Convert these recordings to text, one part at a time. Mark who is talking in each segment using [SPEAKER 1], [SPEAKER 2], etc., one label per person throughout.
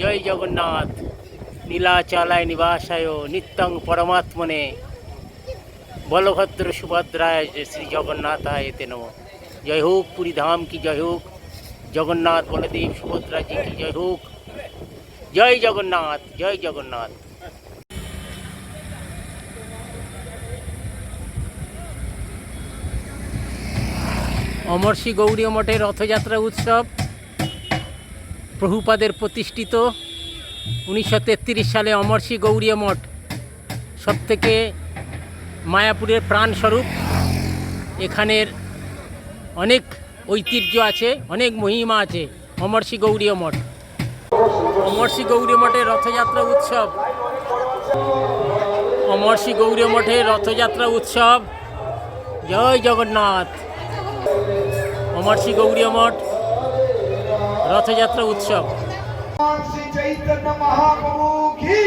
[SPEAKER 1] জয় জগন্নাথ। নীলাচলায় নিবাসায় নিত্যং পরমাত্মনে। বলভদ্র সুভদ্রায় শ্রী জগন্নাথায় তে নম। জয় হোক পুরী ধাম কি জয় হোক। জগন্নাথ বলদেব সুভদ্রা জি কি জয় হোক। জয় জগন্নাথ জয় জগন্নাথ। অমর্ষি গৌরী মঠের রথযাত্রা উৎসব প্রভুপাদের প্রতিষ্ঠিত উনিশশো তেত্রিশ সালে অমর্ষি গৌরী মঠ সবথেকে মায়াপুরের প্রাণস্বরূপ। এখানের অনেক ঐতিহ্য আছে, অনেক মহিমা আছে অমর্ষি গৌরী মঠ। অমর্ষি গৌরী মঠের রথযাত্রা উৎসব। অমর্ষি গৌরী মঠের রথযাত্রা উৎসব। জয় জগন্নাথ। অমর্ষি গৌরী মঠ রথযাত্রা উৎসব।
[SPEAKER 2] চৈতন্য মহাপ্রভু
[SPEAKER 1] কি?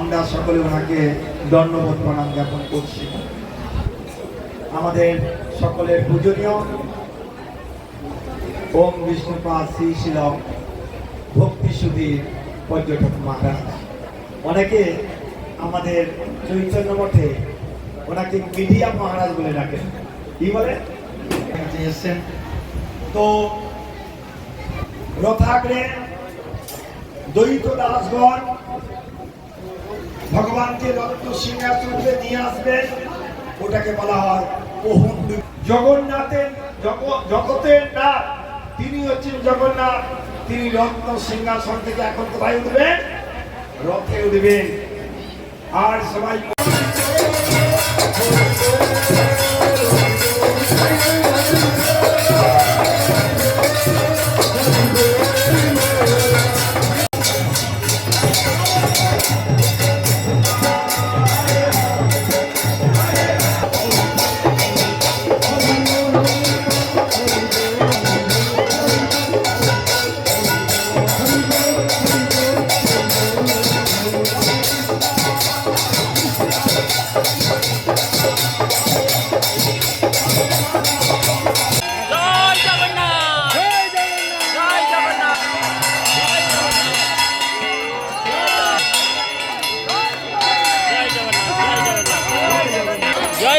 [SPEAKER 2] আমরা সকলে ওনাকে দণ্ডবোধ প্রণাম জ্ঞাপন করছি। আমাদের সকলের পূজনীয় ওম বিষ্ণুপাদ শ্রী শিলম ভক্তি সুধীর পর্যটক মহারাজ। অনেকে আমাদের চৈতন্য মঠে ওনাকে মিডিয়া মহারাজ বলে ডাকেন। কি বলে? এসছেন। তো রথাগ্রে দ্বৈত দাসগণ ভগবানকে রত্ন সিংহাসনে নিয়ে আসবেন। ওটাকে বলা হয় জগন্নাথের জগতের নাথ তিনি হচ্ছেন জগন্নাথ। তিনি রত্ন সিংহাসন থেকে এখন কোথায় উঠবেন? রথে উঠবেন। আর সবাই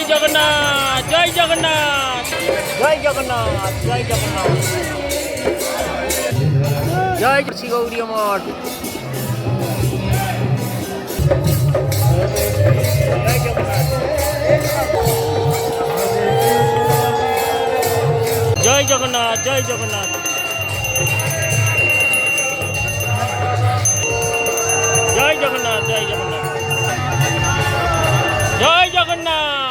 [SPEAKER 1] জয় জগন্নাথ জয় জগন্নাথ। জয় জগন্নাথ জয় জগন্নাথ। জয় শ্রী গৌরী মঠ জয় জগন্নাথ। জয় জগন্নাথ জয় জগন্নাথ। জয় জগন্নাথ জয় জগন্নাথ। জয় জগন্নাথ।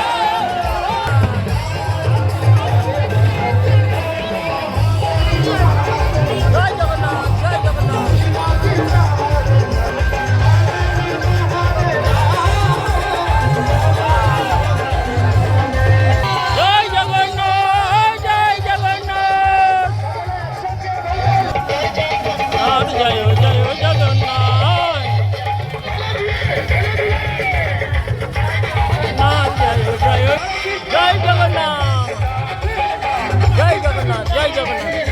[SPEAKER 1] জগন্নাথ জয় জগন্নাথ জয় জগন্নাথ